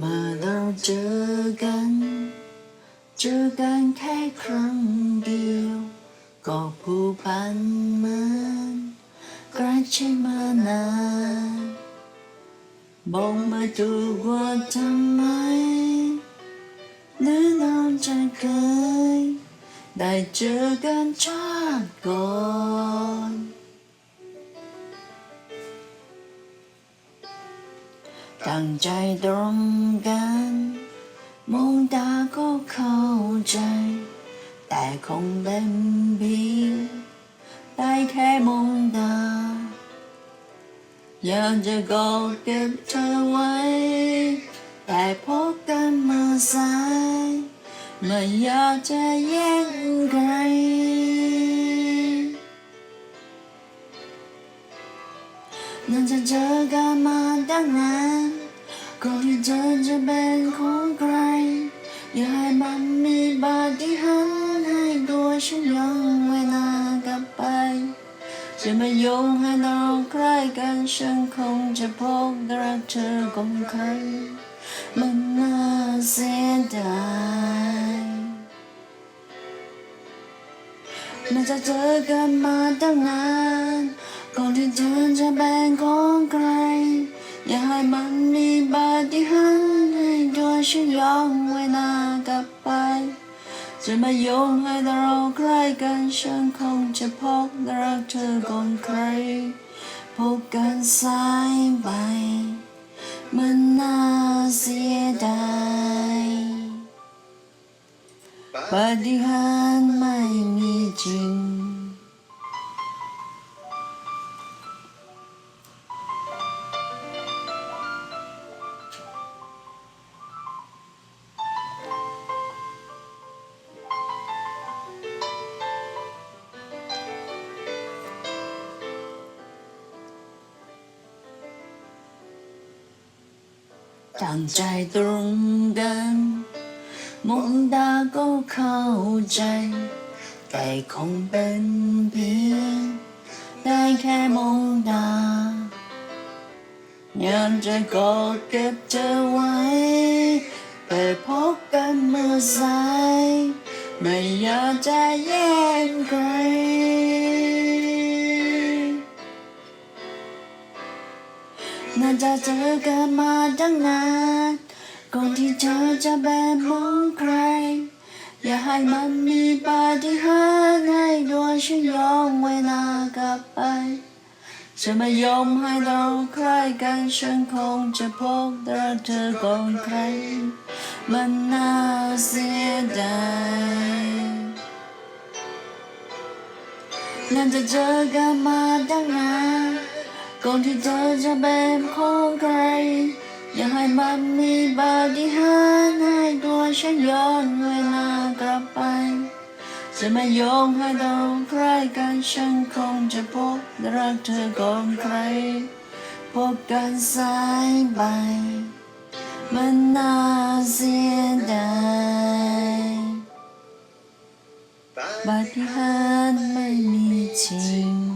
เมื่อเราเจอกัน เจอกันแค่ครั้งเดียว ก็ผูกพันเหมือนใกล้ชิดมานานบอกไม่ถูกว่าทำไมหรือเราจะเคย ได้เจอกันชาติก่อน ตั้งใจตรงกัน มองตาก็เข้าใจ แต่คงเป็นเพียงได้แค่มองตา อยากจะกอดเก็บเธอไว้ แต่พบกันมื่อสาย ไม่อยากจะแย่งใคร น่าจะเจอกันมาตั้งนานก่อนที่เธอจะเป็นของใคร อย่าให้มันมีบาดที่หันให้ตัวฉันย้อนเวลากลับไป จะไม่ยงให้เราใกล้กันฉันคงจะพบรักเธอของใครมันน่าเสียดายน่าจะเจอกันมาตั้งนาน ก่อนที่เธอจะเป็นของใคร อย่าให้มันมีบาดที่หันให้ตัวฉันย้อนเวลากลับไป จะไม่ยงให้เราใกล้กันฉันคงจะพบรักเธอก่อนใคร พบกันสายไปมันน่าเสียดายปาฏิหาริ ตั้งใจตรงกันมองตาก็เข้าใจ แต่คงเป็นเพียงได้แค่มองตาอยากจะกอดเก็บเธอไว้ แต่พบกันเมื่อสาย ไม่อยากจะแย่ น่าจะเจอกันมาตั้งนานก่อนที่เธอจะเป็นมองใคร อย่าให้มันมีปาฏิหาริย์ให้ดวงฉันยอนเวลากลับไปจะไม่ยอมให้เราใกล้กันฉันคงจะพบรักเธอก่อนใคร มันน่าเสียดายน่าจะเจอกันมาตั้งนาน ก่อนที่เธอจะเป็นของใคร อย่าให้มันมีบาดที่หันให้ตัวฉันย้อนเวลากลับไป จะไม่ยอมให้เราใกล้กันฉันคงจะพบรักเธอก่อนใคร พบกันสายไปมันน่าเสียดายปาฏิหาริย์ไม่มีจริง